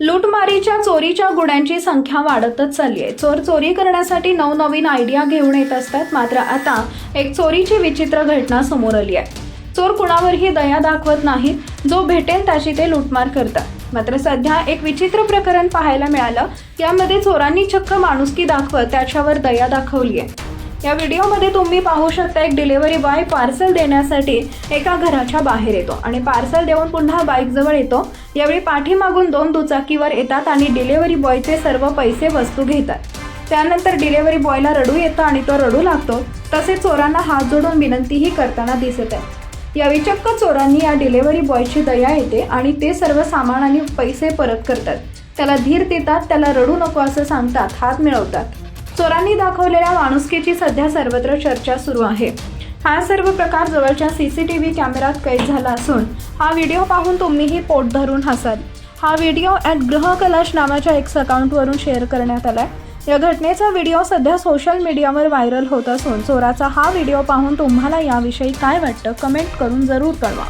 लूटमारीच्या चोरीच्या गुन्ह्यांची संख्या वाढतच चालली आहे. चोर चोरी करण्यासाठी नवनवीन आयडिया घेऊन येत असतात. मात्र आता एक चोरीची विचित्र घटना समोर आली आहे. चोर कुणावरही दया दाखवत नाहीत जो भेटेल त्याची ते लूटमार करतात. मात्र सध्या एक विचित्र प्रकरण पाहायला मिळालं. यामध्ये चोरांनी चक्क माणुसकी दाखवत त्याच्यावर दया दाखवली आहे. या व्हिडिओमध्ये तुम्ही पाहू शकता एक डिलिव्हरी बॉय पार्सल देण्यासाठी एका घराच्या बाहेर येतो आणि पार्सल देऊन पुन्हा बाईक जवळ येतो. यावेळी पाठीमागून दोन दुचाकीवर येतात आणि डिलिव्हरी बॉयचे सर्व पैसे वस्तू घेतात. त्यानंतर डिलिव्हरी बॉयला रडू येतं आणि तो रडू लागतो. तसेच चोरांना हात जोडून विनंतीही करताना दिसत आहे. यावेळी चक्क चोरांनी या डिलिव्हरी बॉयची दया येते आणि ते सर्व सामान आणि पैसे परत करतात. त्याला धीर देतात त्याला रडू नको असं सांगतात हात मिळवतात. चोरांनी दाखवलेल्या माणुसकीची सध्या सर्वत्र चर्चा सुरू आहे. हा सर्व प्रकार जवळच्या सी सी टी व्ही कॅमेऱ्यात कैद झाला असून हा व्हिडिओ पाहून तुम्हीही पोट धरून हसाल. हा व्हिडिओ ॲट ग्रहकलाश नावाच्या एक्स अकाउंटवरून शेअर करण्यात आला आहे या घटनेचा व्हिडिओ सध्या सोशल मीडियावर व्हायरल होत असून चोराचा हा व्हिडिओ पाहून तुम्हाला याविषयी काय वाटतं कमेंट करून जरूर कळवा.